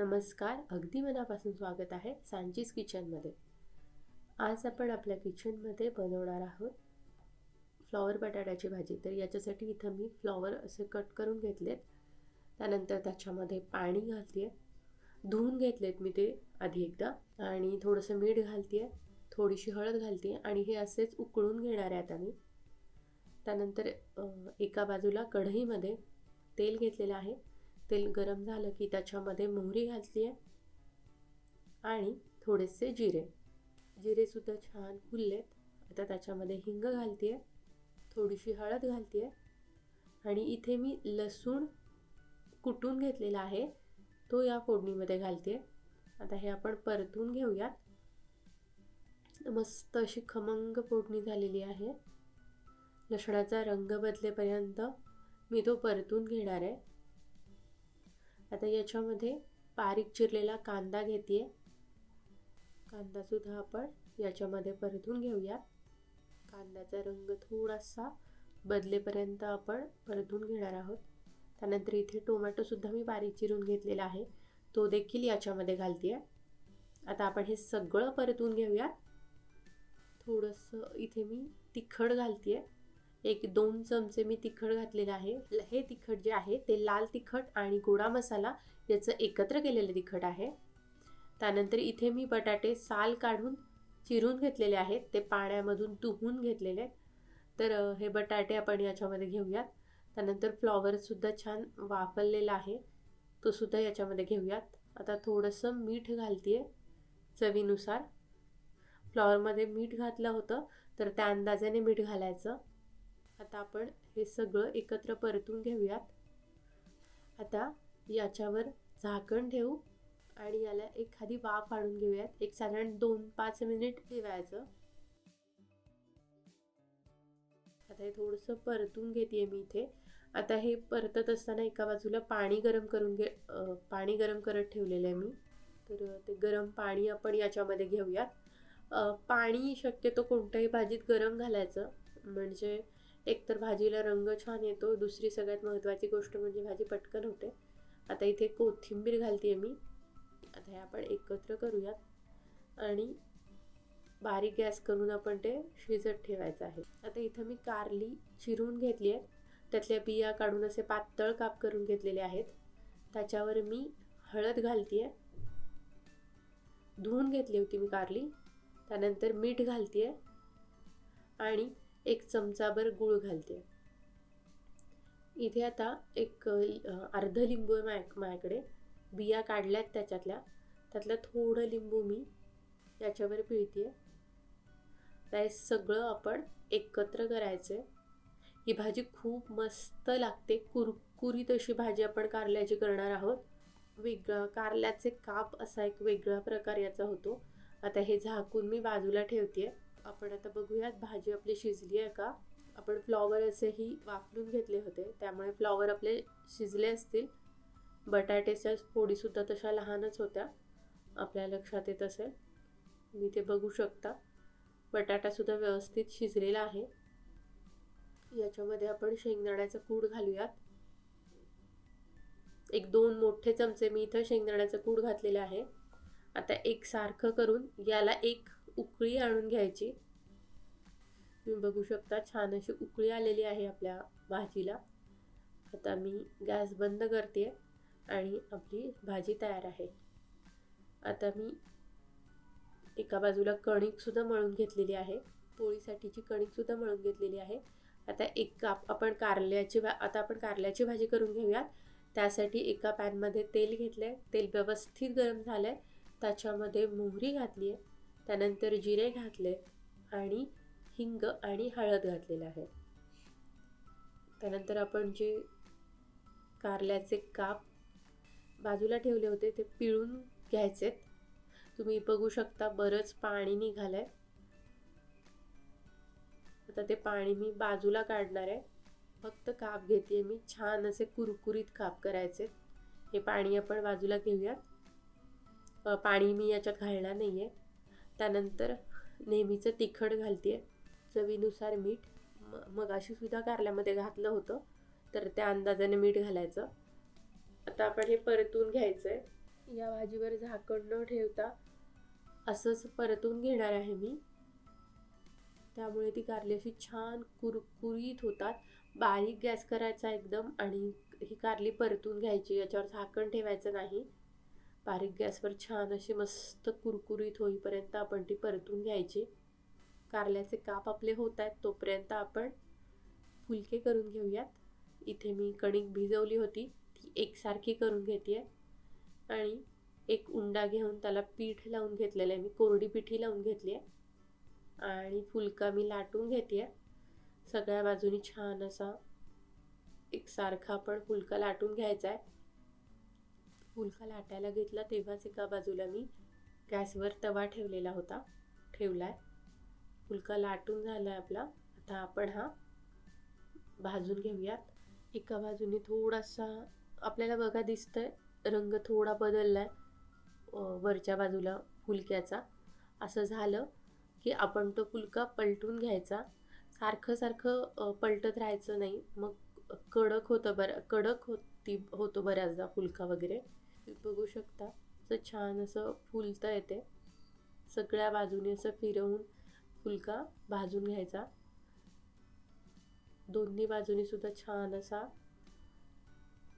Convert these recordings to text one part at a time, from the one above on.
नमस्कार अगदी मनापासून स्वागत आहे सांचीज किचनमध्ये. आज आपण आपल्या किचनमध्ये बनवणार आहोत फ्लॉवर बटाट्याची भाजी. तर याच्यासाठी इथं मी फ्लॉवर असे कट करून घेतलेत. त्यानंतर त्याच्यामध्ये पाणी घालते आहे धुवून घेतलेत मी ते आधी एकदा. आणि थोडंसं मीठ घालते आहे थोडीशी हळद घालते आणि हे असेच उकळून घेणार आहे आता मी. त्यानंतर एका बाजूला कढईमध्ये तेल घेतलेलं आहे. तेल गरम झालं की त्याच्यामध्ये मोहरी घातली आहे आणि थोडेसे जिरे. जिरेसुद्धा छान फुललेत. आता त्याच्यामध्ये हिंग घालते आहे थोडीशी हळद घालते आहे आणि इथे मी लसूण कुटून घेतलेला आहे तो या फोडणीमध्ये घालते आता हे आपण परतून घेऊयात. मस्त अशी खमंग फोडणी झालेली आहे. लसणाचा रंग बदलेपर्यंत मी तो परतून घेणार आहे. आता याच्यामध्ये बारीक चिरलेला कांदा घेते कांदासुद्धा आपण याच्यामध्ये परतून घेऊयात. कांद्याचा रंग थोडासा बदलेपर्यंत आपण परतून घेणार आहोत. त्यानंतर इथे टोमॅटोसुद्धा मी बारीक चिरून घेतलेला आहे. तो देखील याच्यामध्ये घालते आता आपण हे सगळं परतून घेऊयात. थोडंसं इथे मी तिखट घालते एक दोन चमचे मी तिखट घातलेलं आहे. हे तिखट जे आहे ते लाल तिखट आणि गोडा मसाला याचं एकत्र केलेलं तिखट आहे. त्यानंतर इथे मी बटाटे साल काढून चिरून घेतलेले आहेत. ते पाण्यामधून धुवून घेतलेले तर हे बटाटे आपण याच्यामध्ये घेऊयात. त्यानंतर फ्लॉवरसुद्धा छान वाफरलेला आहे. तो सुद्धा याच्यामध्ये घेऊयात. आता थोडंसं मीठ घालते चवीनुसार. फ्लॉवरमध्ये मीठ घातलं होतं तर त्या अंदाजाने मीठ घालायचं. आता आपण हे सगळं एकत्र परतून घेऊयात. आता याच्यावर झाकण ठेवू आणि याला एखादी वाफ आणून घेऊयात. एक साधारण दोन पाच मिनिट ठेवायचं. आता हे थोडंसं परतून घेते मी इथे. आता हे परतत असताना एका बाजूला पाणी गरम करून घे पाणी गरम करत ठेवलेलं आहे मी. तर ते गरम पाणी आपण याच्यामध्ये घेऊयात. पाणी शक्यतो कोणत्याही भाजीत गरम घालायचं. म्हणजे एकतर भाजीला रंग छान येतो. दुसरी सगळ्यात महत्त्वाची गोष्ट म्हणजे भाजी पटकन होते. आता इथे कोथिंबीर घालते मी. आता हे आपण एकत्र करूयात. आणि बारीक गॅस करून आपण ते शिजत ठेवायचं आहे. आता इथं मी कारली चिरून घेतली आहे. त्यातल्या बिया काढून असे पातळ काप करून घेतलेले आहेत. त्याच्यावर मी हळद घालते आहे. धुवून घेतली होती मी कारली. त्यानंतर मीठ घालते आहे. आणि एक चमचाभर गूळ घालते. इथे आता एक अर्ध लिंबू आहे माय माझ्याकडे. बिया काढल्यात त्याच्यातल्या. त्यातलं थोडं लिंबू मी याच्यावर पिळते हे सगळं आपण एकत्र करायचं आहे ही भाजी खूप मस्त लागते. कुरकुरीत अशी भाजी आपण कारल्याची करणार आहोत. वेगळं कारल्याचे काप असा एक वेगळा प्रकार याचा होतो. आता हे झाकून मी बाजूला ठेवते आपण आता बघूयात भाजी आपली शिजली आहे का? आपण फ्लॉवर असेही वापरून घेतले होते. त्यामुळे फ्लॉवर आपले शिजले असतील. बटाट्याच्या फोडीसुद्धा तशा लहानच होत्या. आपल्या लक्षात येत असेल. मी ते बघू शकता. बटाटासुद्धा व्यवस्थित शिजलेला आहे. याच्यामध्ये आपण शेंगदाण्याचं कूड घालूयात. एक दोन मोठे चमचे मी इथं शेंगदाण्याचं कूड घातलेलं आहे. आता एक सारखं करून याला एक उकळी आणून घ्यायची. तुम्ही बघू शकता छान अशी उकळी आलेली आहे आपल्या भाजीला. आता मी गॅस बंद करते आणि आपली भाजी तयार आहे. आता मी एका बाजूला कणिकसुद्धा मळून घेतलेली आहे. पोळीसाठीची कणिकसुद्धा मळून घेतलेली आहे. आता एक काप आपण कारल्याची भा आता आपण कारल्याची भाजी करून घेऊयात. त्यासाठी एका पॅनमध्ये तेल घेतलं आहे तेल व्यवस्थित गरम झालं आहे त्याच्यामध्ये मोहरी घातली आहे त्यानंतर जिरे घातले आणि हिंग आणि हळद घातलेलं आहे. त्यानंतर आपण जे कारल्याचे काप बाजूला ठेवले होते ते पिळून घ्यायचेत तुम्ही बघू शकता बरंच पाणी निघालं आहे आता ते पाणी मी बाजूला काढणार आहे. फक्त काप घेते मी. छान असे कुरकुरीत काप करायचे. हे पाणी आपण बाजूला घेऊयात. पाणी मी याच्यात घालणार नाही आहे त्यानंतर नेहमीचं तिखट घालते चवीनुसार मीठ. म मग सुद्धा कारल्यामध्ये घातलं होतं तर त्या अंदाजाने मीठ घालायचं. आता आपण हे परतून घ्यायचं आहे या भाजीवर झाकण न ठेवता असंच परतून घेणार आहे मी. त्यामुळे ती कारली अशी छान कुरकुरीत होतात. बारीक गॅस करायचा एकदम आणि ही कारली परतून घ्यायची याच्यावर झाकण ठेवायचं नाही. बारीक गॅसवर छान अशी मस्त कुरकुरीत होईपर्यंत आपण ती परतून घ्यायची. कारल्याचे काप आपले होत आहेत तोपर्यंत आपण फुलके करून घेऊयात. इथे मी कणिक भिजवली होती ती एकसारखी करून घेते. आणि एक उंडा घेऊन त्याला पीठ लावून घेतलेलं आहे मी कोरडी पिठी लावून घेतली आहे. आणि फुलका मी लाटून घेते. सगळ्या बाजूनी छान असा एकसारखा आपण फुलका लाटून घ्यायचा आहे. फुलका लाटायला घेतला तेव्हाच एका बाजूला मी गॅसवर तवा ठेवलेला होता. ठेवला आहे फुलका लाटून झाला आहे आपला. आता आपण हा भाजून घेऊयात. एका बाजूने थोडासा आपल्याला बघा दिसतंय रंग थोडा बदलला आहे वरच्या बाजूला फुलक्याचा. असं झालं की आपण तो फुलका पलटून घ्यायचा. सारखं सारखं पलटत राहायचं नाही. मग कडक होतं बरं कडक होत ती होतो बऱ्याचदा फुलका वगैरे. बघू शकता. असं छान असं फुलतं येते. सगळ्या बाजूने असं फिरवून फुलका भाजून घ्यायचा. दोन्ही बाजूनी सुद्धा छान असा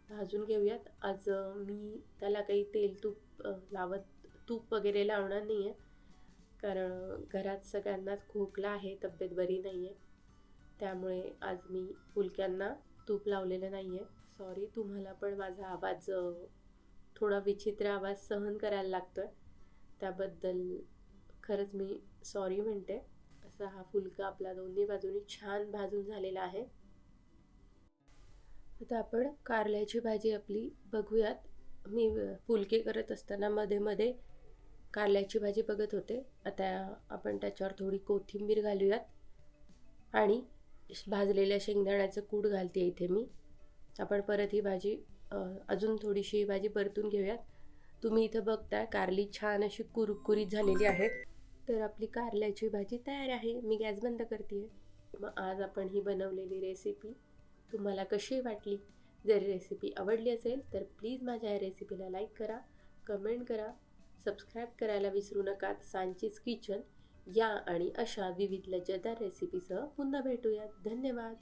भाजून घेऊयात. आज मी त्याला काही तेल तूप लावत तूप वगैरे लावणार नाही आहे कारण घरात सगळ्यांनाच खोकला आहे तब्येत बरी नाही आहे त्यामुळे आज मी फुलक्यांना तूप लावलेलं नाही आहे सॉरी तुम्हाला पण माझा आवाज थोडा विचित्र आवाज सहन करायला लागतो आहे त्याबद्दल खरंच मी सॉरी म्हणते. असा हा फुलका आपला दोन्ही बाजूनी छान भाजून झालेला आहे. आता आपण कारल्याची भाजी आपली बघूयात. मी फुलके करत असताना मध्ये मध्ये कारल्याची भाजी बघत होते. आता आपण त्याच्यावर थोडी कोथिंबीर घालूयात. आणि भाजलेल्या शेंगदाण्याचं कूड घालते इथे मी. आपण परत ही भाजी अजून थोडीशी ही भाजी परतून घेऊयात. तुम्ही इथं बघताय कारली छान अशी कुरकुरीत झालेली आहे. तर आपली कारल्याची भाजी तयार आहे. मी गॅस बंद करते मग आज आपण ही बनवलेली रेसिपी तुम्हाला कशी वाटली? जर रेसिपी आवडली असेल तर प्लीज माझ्या या रेसिपीला लाईक करा कमेंट करा सबस्क्राईब करायला विसरू नका सांचीज किचन या आणि अशा विविध लज्जदार रेसिपीसह पुन्हा भेटूयात. धन्यवाद!